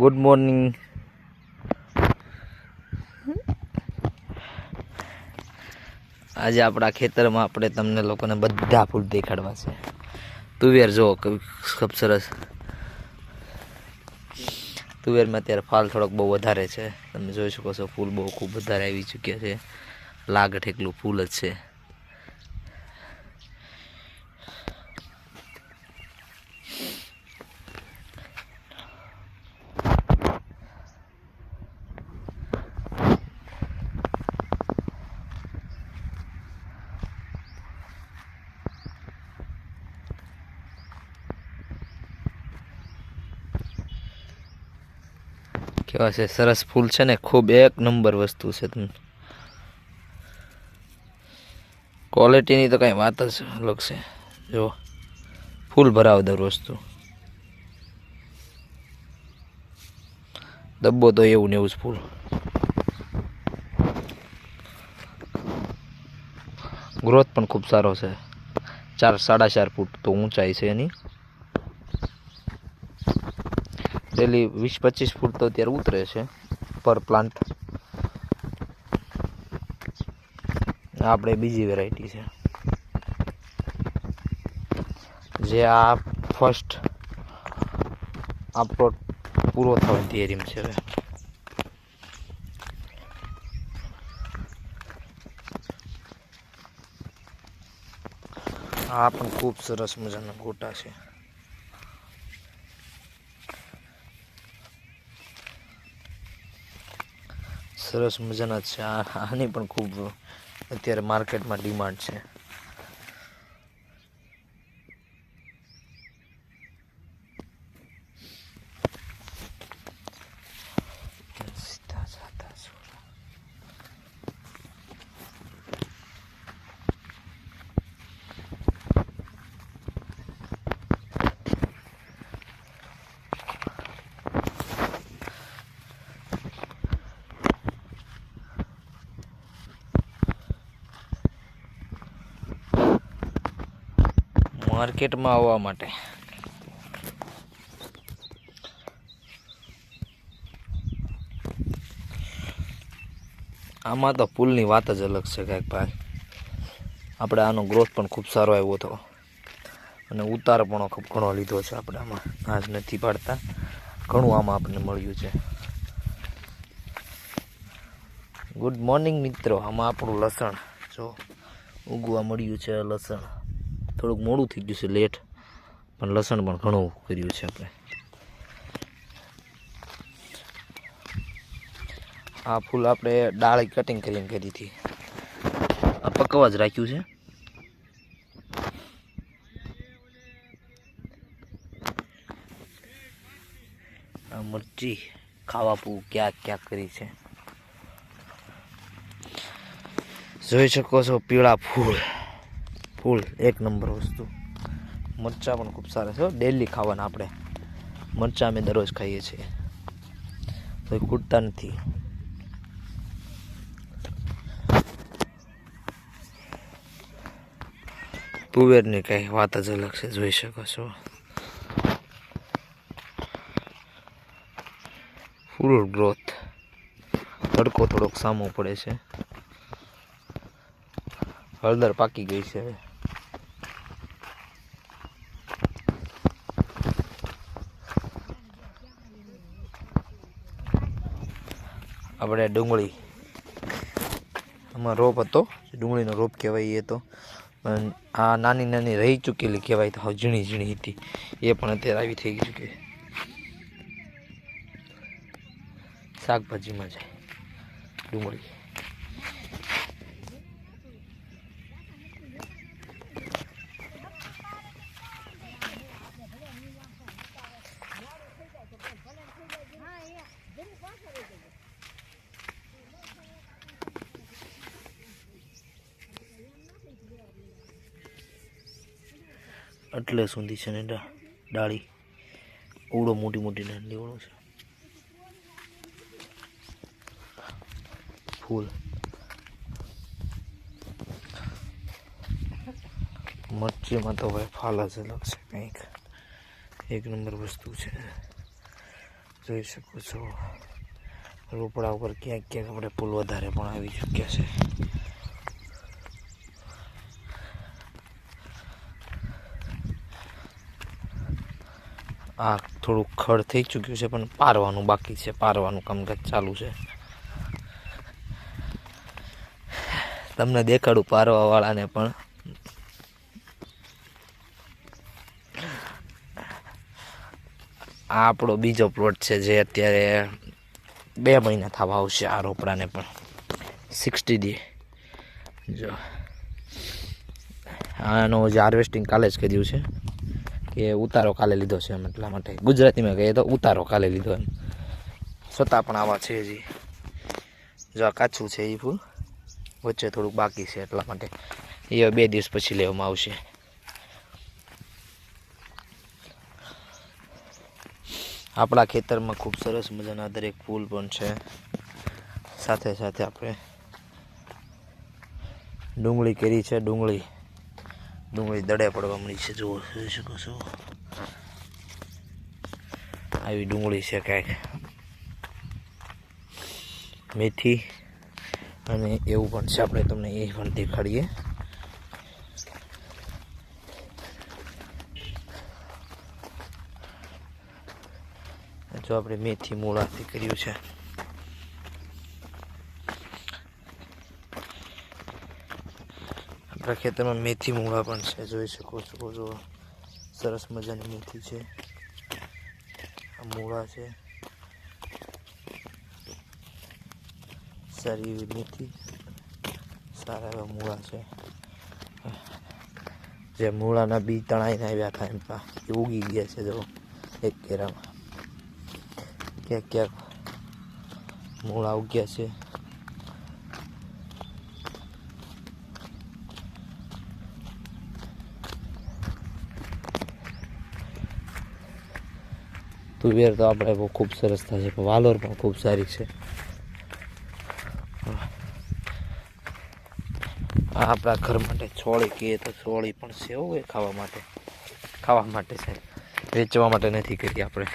Good morning આજે આપણા ખેતરમાં આપણે તમને લોકોને બધા ફૂલ દેખાડવા છે. તુવેર જો ખૂબ સરસ. તુવેરમાં અત્યારે ફાલ થોડોક બહુ વધારે છે. તમે જોઈ શકો છો, ફૂલ બહુ ખૂબ વધારે આવી ચૂક્યા છે. લાગ ઠેકલું ફૂલ જ છે. કેવા છે? સરસ ફૂલ છે ને, ખૂબ એક નંબર વસ્તુ છે તમને. ક્વોલિટીની તો કાંઈ વાત જ અલગ છે. જો ફૂલ ભરાવદાર વસ્તુ. ડબ્બો તો એવું ને એવું જ ફૂલ. ગ્રોથ પણ ખૂબ સારો છે. ચાર, સાડા ચાર ફૂટ તો ઊંચાઈ છે એની. ડેલી વીસ પચીસ ફૂટ તો અત્યારે ઉતરે છે, પર પ્લાન્ટ આપણે બીજી વેરાયટી છે. જે આ ફર્સ્ટ આપણો પૂરો થવાની તૈયારીમાં છે હવે. આ પણ ખૂબ સરસ મજાના ગોટા છે. સરસ મજાના છે આની પણ ખૂબ અત્યારે માર્કેટમાં ડિમાન્ડ છે સીધા સાધા છોરા. માર્કેટમાં આવવા માટે. આમાં તો પુલની વાત જ અલગ છે કાંઈક ભાઈ. આપણે આનો ગ્રોથ પણ ખૂબ સારો આવ્યો હતો. અને ઉતાર પણ ખૂબ ઘણો લીધો છે આપણે આમાં. ઘાસ નથી પાડતા. ઘણું આમાં આપણને મળ્યું છે. ગુડ મોર્નિંગ મિત્રો. આમાં આપણું લસણ. જો, ઉગવા મળ્યું છે લસણ. થોડુંક મોડું થઈ ગયું છે લેટ પણ લસણ પણ ઘણું કર્યું છે આપણે. આ ફૂલ આપણે ડાળી કટિંગ કરીને કરી હતી. આ પકવા જ રાખ્યું છે. આ મરચી ખાવા પૂ ક્યાંક ક્યાંક કરી છે. જોઈ શકો છો પીળા ફૂલ. ફૂલ એક નંબર વસ્તુ. મરચાં પણ ખૂબ સારા છે ડેલી ખાવાના આપણે. મરચાં અમે દરરોજ ખાઈએ છીએ. તો એ ખૂટતા નથી. તુવેરની કઈ વાત જ અલગ છે, જોઈ શકો છો. ફૂલ ગ્રોથ તડકો થોડોક સામો પડે છે. હળદર પાકી ગઈ છે હવે. આપણે ડુંગળી. આમાં રોપ હતો, ડુંગળીનો રોપ કહેવાય એ તો. આ નાની નાની રહી ચૂકેલી કહેવાય તો ઝીણી ઝીણી હતી. એ પણ અત્યારે આવી થઈ છે શાકભાજીમાં જાય ડુંગળી. એટલે સુધી છે ને ડાળી. ઓળો મોટી મોટી ડાંડી ઓળો છે. ફૂલ. મરચીમાં તો ભાઈ ફાલ જ અલગ છે કંઈક. એક નંબર વસ્તુ છે. જોઈ શકો છો. રોપડા ઉપર ક્યાંક ક્યાંક આપણે પુલ વધારે પણ આવી ચૂક્યા છે. આ થોડુંક ખડ થઈ ચૂક્યું છે, પણ પારવાનું બાકી છે, પારવાનું કામકાજ ચાલુ છે. તમને દેખાડું પારવા વાળાને પણ. આ આપણો બીજો પ્લોટ છે, જે અત્યારે બે મહિના થવા આવશે આ રોપડાને પણ. સિક્સટી ડે જો. આનું જે હાર્વેસ્ટિંગ કાલે જ કર્યું છે. કે ઉતારો કાલે લીધો છે એમ એટલા માટે. ગુજરાતીમાં કહીએ તો ઉતારો કાલે લીધો એમ. છતાં પણ આવા છે હજી. જો આ કાચું છે એ ફૂલ. વચ્ચે થોડુંક બાકી છે એટલા માટે. એ બે દિવસ પછી લેવામાં આવશે. આપણા ખેતરમાં ખૂબ સરસ મજાના દરેક ફૂલ પણ છે. સાથે સાથે આપણે ડુંગળી કેરી છે, ડુંગળી. ડુંગળી દડે પડવા મળી છે. જુઓ જોઈ શકો છો. આવી ડુંગળી છે કાંઈક. મેથી અને એવું પણ છે. આપણે તમને એ પણ દેખાડીએ. જો આપણે મેથી મૂળાથી કર્યું છે. આપણા ખેતરમાં મેથી મૂળા પણ છે. જોઈ શકો છો જો સરસ મજાની મેથી છે. આ મૂળા છે. સારી એવી મેથી. સારા એવા મૂળા છે. જે મૂળાના બી તણાઈને આવ્યા હતા એમ પણ એ ઉગી ગયા છે જો, એક કેરામાં. ક્યાંક ક્યાંક મૂળા ઉગ્યા છે. તુવેર તો આપણે બહુ ખૂબ સરસ થાય છે, પણ વાલોર પણ ખૂબ સારી છે. આ આપણા ઘર માટે છોડી કહીએ તો છોળી પણ છે હો એ ખાવા માટે. ખાવા માટે છે. વેચવા માટે નથી કરી આપણે.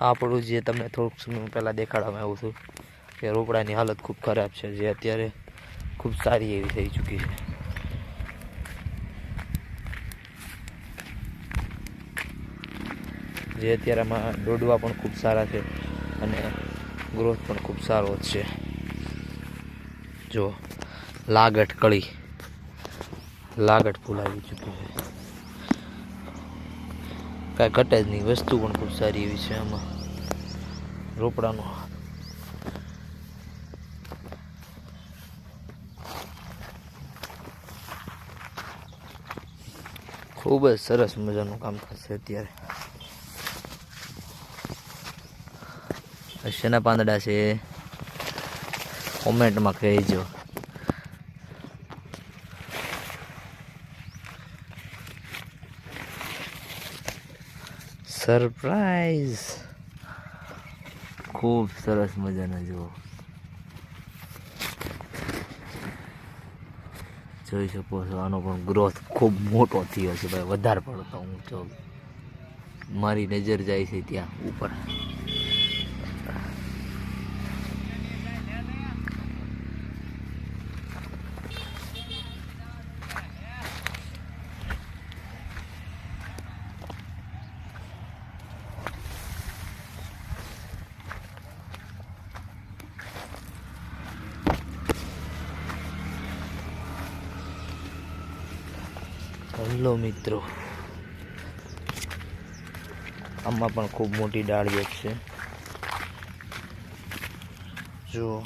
આપણું જે તમને થોડુંક સમય પહેલાં દેખાડવામાં આવ્યું હતું કે રોપડાની હાલત ખૂબ ખરાબ છે, જે અત્યારે ખૂબ સારી એવી થઈ ચૂકી છે. જે અત્યારે આમાં દોડવા પણ ખૂબ સારા છે અને ગ્રોથ પણ ખૂબ સારો છે. જો, લાગટ કળી. લાગટ ફૂલાવી ચૂક્યું છે. કાંઈ ઘટે જ નહીં, વસ્તુ પણ ખૂબ સારી એવી છે આમાં. રોપડાનો ખૂબ જ સરસ મજાનું કામ થશે અત્યારે. શેના પાંદડા છે? કોમેન્ટમાં કહેજો. સરપ્રાઈઝ ખૂબ સરસ મજાના, જુઓ. જોઈ શકો છો, આનો પણ ગ્રોથ ખૂબ મોટો થયો છે. ભાઈ, વધારે પડતો હું જો મારી નજર જાય છે ત્યાં ઉપર. હેલો મિત્રો. આમાં પણ ખૂબ મોટી ડાળીઓ છે. જો